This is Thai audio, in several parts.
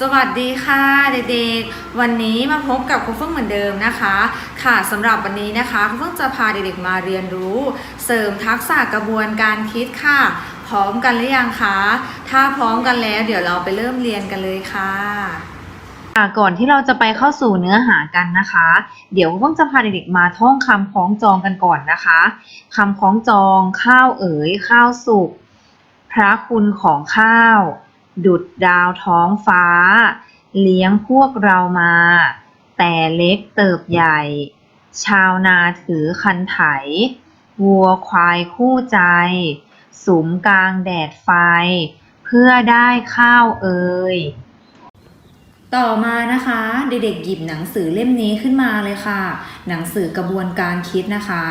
สวัสดีค่ะเด็กๆ วันนี้มาพบกับครูเฟื่องเหมือนเดิมนะคะ ค่ะสำหรับวันนี้นะคะครูเฟื่องจะพาเด็กๆมาเรียนรู้ เสริมทักษะกระบวนการคิดค่ะ พร้อมกันหรือยังคะถ้าพร้อมกันแล้ว เดี๋ยวเราไปเริ่มเรียนกันเลยค่ะก่อนที่เราจะไปเข้าสู่เนื้อหากันนะคะ เดี๋ยวต้องจะพาเด็กๆมาท่องคำคล้องจองกันก่อนนะคะคำคล้องจอง ข้าวเอ๋ย ข้าวสุกพระคุณของข้าว ดุดดาวท้องฟ้า เลี้ยงพวกเรามา แต่เล็กเติบใหญ่ ชาวนาถือคันไถ วัวควายคู่ใจ สุมกลางแดดไฟ เพื่อได้ข้าวเอ่ยต่อมานะคะ เด็กๆหยิบหนังสือเล่มนี้ขึ้นมาเลยค่ะ หนังสือกระบวนการคิดนะคะ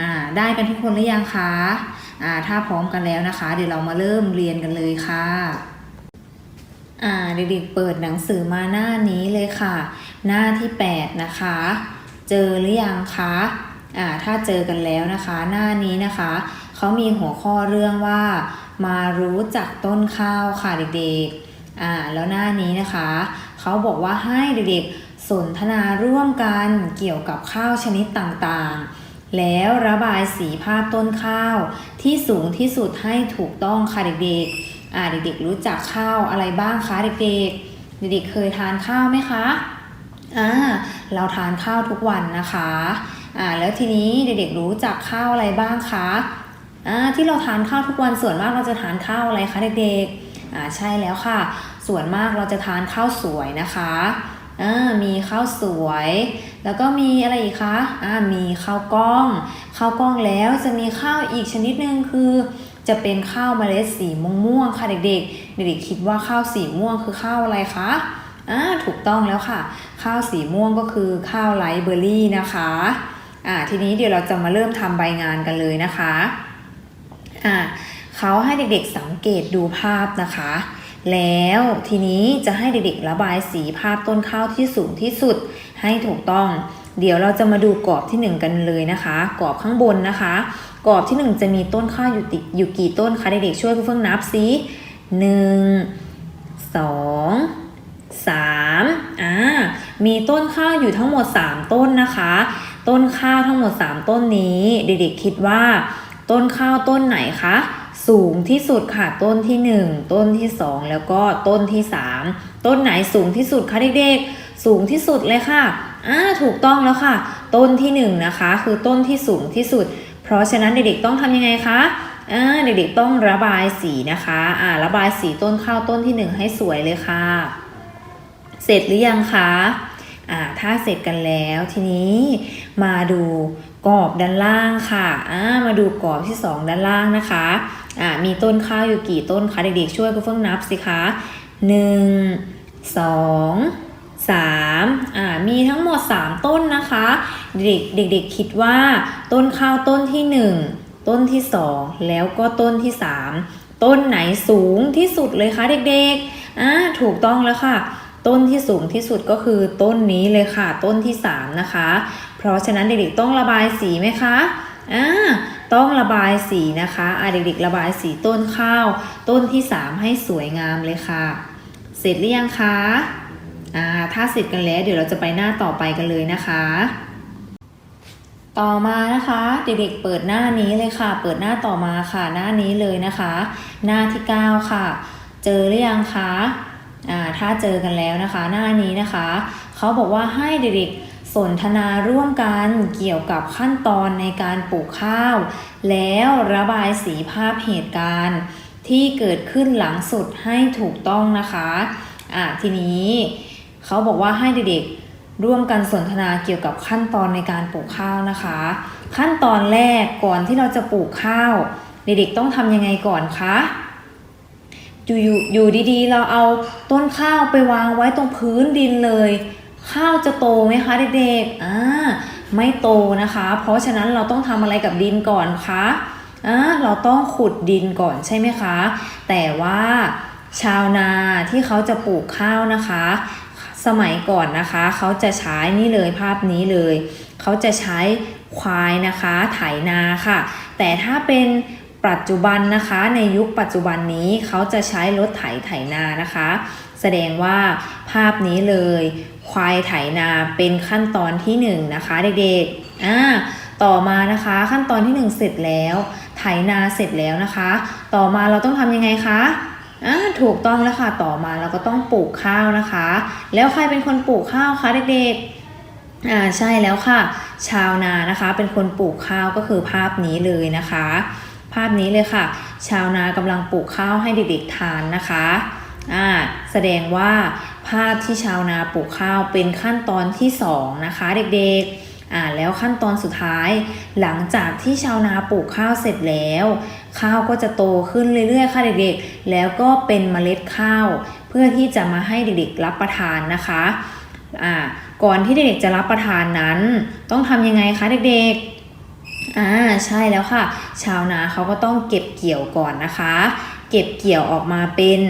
อ่าได้กันทุกคนหรือยังคะอ่าถ้าพร้อมกันแล้วนะคะ เดี๋ยวเรามาเริ่มเรียนกันเลยค่ะ อ่าเด็กๆเปิดหนังสือมาหน้านี้เลยค่ะ หน้าที่ 8 นะคะ เจอหรือยังคะอ่าถ้าเจอกันแล้วนะคะ หน้านี้นะคะเขามีหัวข้อเรื่องว่า มารู้จักต้นข้าวค่ะเด็กๆอ่าแล้วหน้านี้นะคะเขาบอกว่าให้เด็กๆสนทนาร่วมกันเกี่ยวกับข้าวชนิดต่างๆ แล้วระบายสีภาพต้นข้าวที่สูงที่สุดให้ถูกต้องค่ะเด็กๆ อ่าเด็กๆรู้จักข้าวอะไรบ้างคะเด็กๆ เด็กๆเคยทานข้าวไหมคะอ่าเราทานข้าวทุกวันนะคะอ่าแล้วทีนี้เด็กๆรู้จักข้าวอะไรบ้างคะอ่าที่เราทานข้าวทุกวันส่วนมากเราจะทานข้าวอะไรคะเด็กๆอ่าใช่แล้วค่ะ ส่วนมากเราจะทานข้าวสวยนะคะอ่ามีข้าวสวย แล้วก็มีอะไรอีกคะอ่ามีข้าวกล้องข้าวกล้องแล้วจะมีข้าวอีกชนิดหนึ่งคือ จะเป็นข้าวเมล็ดสีม่วงๆค่ะเด็กๆ เด็กๆคิดว่าข้าวสีม่วงคือข้าวอะไรคะอ่าถูกต้องแล้วค่ะ ข้าวสีม่วงก็คือข้าวไรเบอร์รี่นะคะอ่าทีนี้เดี๋ยวเราจะมาเริ่มทำใบงานกันเลยนะคะอ่าเขาให้เด็กๆสังเกตดูภาพนะคะ แล้วทีนี้จะให้เด็กๆระบายสีภาพต้นข้าวที่สูงที่สุดให้ถูกต้อง เดี๋ยวเราจะมาดูกรอบที่ 1 กันเลยนะคะ กรอบข้างบนนะคะ กรอบที่ 1 จะมีต้นข้าวอยู่ติอยู่กี่ต้นคะเด็กๆช่วยคุณเฟื่องนับซิหนึ่งสองสามอ่ามีต้นข้าวอยู่ทั้งหมด 3 ต้นนะคะ ต้นข้าวทั้งหมด 3 ต้นนี้ เด็กๆคิดว่า ต้นข้าวต้นไหนคะสูงที่สุดค่ะต้นที่ 1 ต้นที่ 2 แล้วก็ต้นที่ 3 ต้นไหนสูงที่สุดคะเด็กๆ สูงที่สุดเลยค่ะ อ่าถูกต้องแล้วค่ะ ต้นที่1นนะคะ คือต้นที่สูงที่สุด เพราะฉะนั้นเด็กๆต้องทำยังไงคะอ่าเด็กๆต้องระบายสีนะคะอ่าระบายสีต้นข้าวต้นที่ 1 ให้สวยเลยค่ะ เสร็จหรือยังคะอ่าถ้าเสร็จกันแล้วทีนี้มาดูกรอบด้านล่างค่ะอ่ามาดูกรอบที่ 2 ด้านล่างนะคะอ่ามีต้นข้าวอยู่กี่ต้นคะเด็กๆช่วยคุณเฟื่องนับสิคะหนึ่ งสองสามอ่ามีทั้งหมด 3 ต้นนะคะ เด็กเด็กๆคิดว่า ต้นข้าวต้นที่ 1 ต้นที่ 2 แล้วก็ต้นที่ 3 ต้นไหนสูงที่สุดเลยคะเด็กๆอ่าถูกต้องแล้วค่ะ ต้นที่สูงที่สุดก็คือต้นนี้เลยค่ะ ต้นที่ 3 นะคะ เพราะฉะนั้นเด็กๆต้องระบายสีไหมคะอ่าต้องระบายสีนะคะอ่าเด็กๆระบายสีต้นข้าว ต้นที่ 3 ให้สวยงามเลยค่ะ เสร็จหรือยังคะ อ่าถ้าเสร็จกันแล้ว เดี๋ยวเราจะไปหน้าต่อไปกันเลยนะคะ ต่อมานะคะเด็กๆเปิดหน้านี้เลยค่ะ เปิดหน้าต่อมาค่ะ หน้านี้เลยนะคะ หน้าที่ 9 ค่ะ เจอหรือยังคะอ่าถ้าเจอกันแล้วนะคะ หน้านี้นะคะเขาบอกว่าให้เด็กๆสนทนาร่วมกันเกี่ยวกับขั้นตอนในการปลูกข้าว แล้วระบายสีภาพเหตุการณ์ ที่เกิดขึ้นหลังสุดให้ถูกต้องนะคะ อ่าทีนี้ เขาบอกว่าให้เด็กๆร่วมกันสนทนาเกี่ยวกับขั้นตอนในการปลูกข้าวนะคะ ขั้นตอนแรกก่อนที่เราจะปลูกข้าว เด็กๆต้องทำยังไงก่อนคะอยู่อยู่อยู่ดีๆ เราเอาต้นข้าวไปวางไว้ตรงพื้นดินเลย ข้าวจะโตไหมคะเด็กๆอ่าไม่โตนะคะ เพราะฉะนั้นเราต้องทำอะไรกับดินก่อนคะอ่าเราต้องขุดดินก่อนใช่ไหมคะ แต่ว่าชาวนาที่เขาจะปลูกข้าวนะคะ สมัยก่อนนะคะเขาจะใช้นี่เลยภาพนี้เลยเขาจะใช้ควายนะคะไถนาค่ะ แต่ถ้าเป็นปัจจุบันนะคะในยุคปัจจุบันนี้เขาจะใช้รถไถไถนานะคะ แสดงว่าภาพนี้เลย ควายไถนาเป็นขั้นตอนที่หนึ่งนะคะเด็กๆอ่าต่อมานะคะขั้นตอนที่หนึ่งเสร็จแล้ว ไถนาเสร็จแล้วนะคะ ต่อมาเราต้องทำยังไงคะ อ่าถูกต้องแล้วค่ะต่อมาเราก็ต้องปลูกข้าวนะคะ แล้วใครเป็นคนปลูกข้าวคะเด็กๆอ่าใช่แล้วค่ะ ชาวนานะคะ เป็นคนปลูกข้าวก็คือภาพนี้เลยนะคะ ภาพนี้เลยค่ะ ชาวนากำลังปลูกข้าวให้เด็กๆทานนะคะอ่าแสดงว่าภาพที่ชาวนาปลูกข้าวเป็นขั้นตอนที่สองนะคะ เด็กๆ อ่าแล้วขั้นตอนสุดท้าย หลังจากที่ชาวนาปลูกข้าวเสร็จแล้ว ข้าวก็จะโตขึ้นเรื่อยๆ ค่ะเด็กๆ แล้วก็เป็นเมล็ดข้าว เพื่อที่จะมาให้เด็กๆรับประทานนะคะอ่าก่อนที่เด็กๆจะรับประทานนั้น ต้องทำยังไงคะเด็กๆอ่าใช่แล้วค่ะ ชาวนาเขาก็ต้องเก็บเกี่ยวก่อนนะคะ เก็บเกี่ยวออกมาเป็น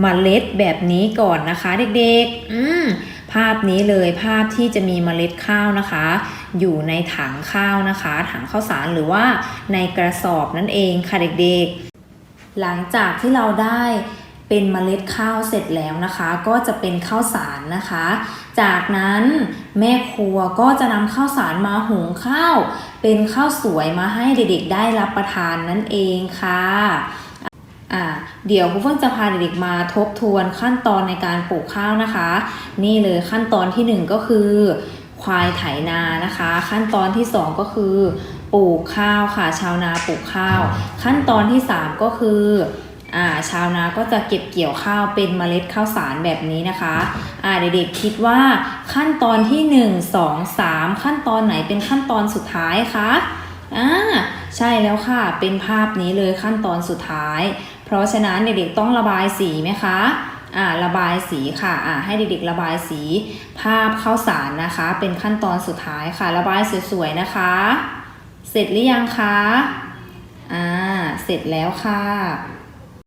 เมล็ดแบบนี้ก่อนนะคะ เด็กๆ อืมภาพนี้เลยภาพที่จะมีเมล็ดข้าวนะคะ อยู่ในถังข้าวนะคะ ถังข้าวสารหรือว่าในกระสอบนั่นเองค่ะเด็กๆ หลังจากที่เราได้เป็นเมล็ดข้าวเสร็จแล้วนะคะ ก็จะเป็นข้าวสารนะคะ จากนั้นแม่ครัวก็จะนำข้าวสารมาหุงข้าว เป็นข้าวสวยมาให้เด็กๆ ได้รับประทานนั่นเองค่ะอ่าเดี๋ยวครูเฟื่งจะพาเด็กๆมาทบทวนขั้นตอนในการปลูกข้าวนะคะ นี่เลยขั้นตอนที่หนึ่งก็คือ ควายไถนานะคะ ขั้นตอนที่สองก็คือปลูกข้าวค่ะ ชาวนาปลูกข้าว ขั้นตอนที่สามก็คืออ่าชาวนาก็จะเก็บเกี่ยวข้าวเป็นเมล็ดข้าวสารแบบนี้นะคะอ่าเด็กๆคิดว่าขั้นตอนที่หนึ่งสองสามขั้นตอนไหนเป็นขั้นตอนสุดท้ายคะอ่าใช่แล้วค่ะเป็นภาพนี้เลยขั้นตอนสุดท้าย เพราะฉะนั้นเด็กๆต้องระบายสีไหมคะ อ่าระบายสีค่ะอ่าให้เด็กๆระบายสีภาพข้าวสารนะคะ เป็นขั้นตอนสุดท้ายค่ะ ระบายสวยๆนะคะ เสร็จหรือยังคะอ่าเสร็จแล้วค่ะ